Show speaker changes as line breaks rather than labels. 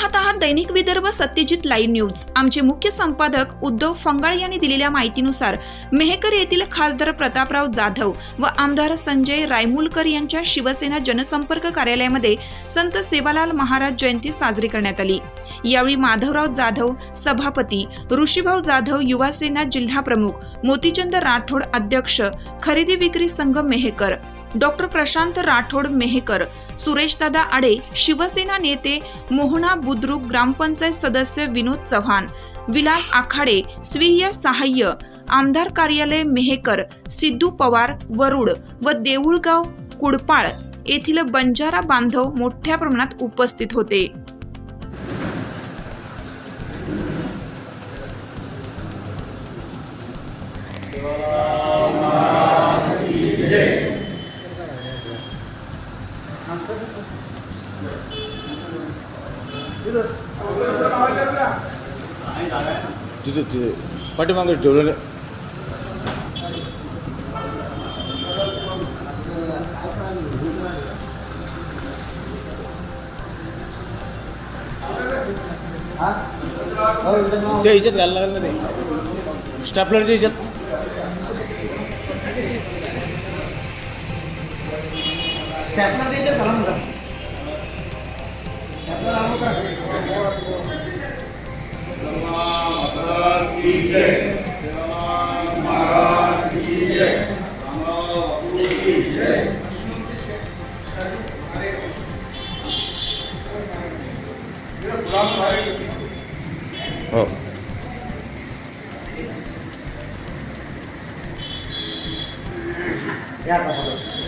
पाहत आहात दैनिक Vidarbha Satyajit live news. आमचे मुख्य संपादक उद्धव फंगाळ यांनी दिलेल्या माहितीनुसार मेहकर येथील खासदार प्रतापराव जाधव व आमदार संजय रायमुलकर यांच्या शिवसेना जनसंपर्क कार्यालयामध्ये संत सेवालाल महाराज जयंती साजरी करण्यात आली. यावेळी माधवराव जाधव सभापती ऋषीभाऊ जाधव युवासेना जिल्हा प्रमुख मोतीचंद राठोड अध्यक्ष खरेदी विक्री संघ मेहकर डॉक्टर प्रशांत राठोड मेहकर सुरेशदादा आडे शिवसेना नेते मोहना बुद्रुक ग्रामपंचायत सदस्य विनोद चव्हाण विलास आखाडे स्वीय सहाय्य आमदार कार्यालय मेहेकर सिद्धू पवार वरुड व देऊळगाव कुडपाळ येथील बंजारा बांधव मोठ्या प्रमाणात उपस्थित होते.
तिथे तिथे पाठीमागे ठेवलेलं त्या ह्याच्यात घालायला लागलं नाही स्टॅपलरच्या ह्याच्यात
स्टॅपलर द्यायचं त्याला म्हणतात स्टॅपलर आणू का?
हो.
या.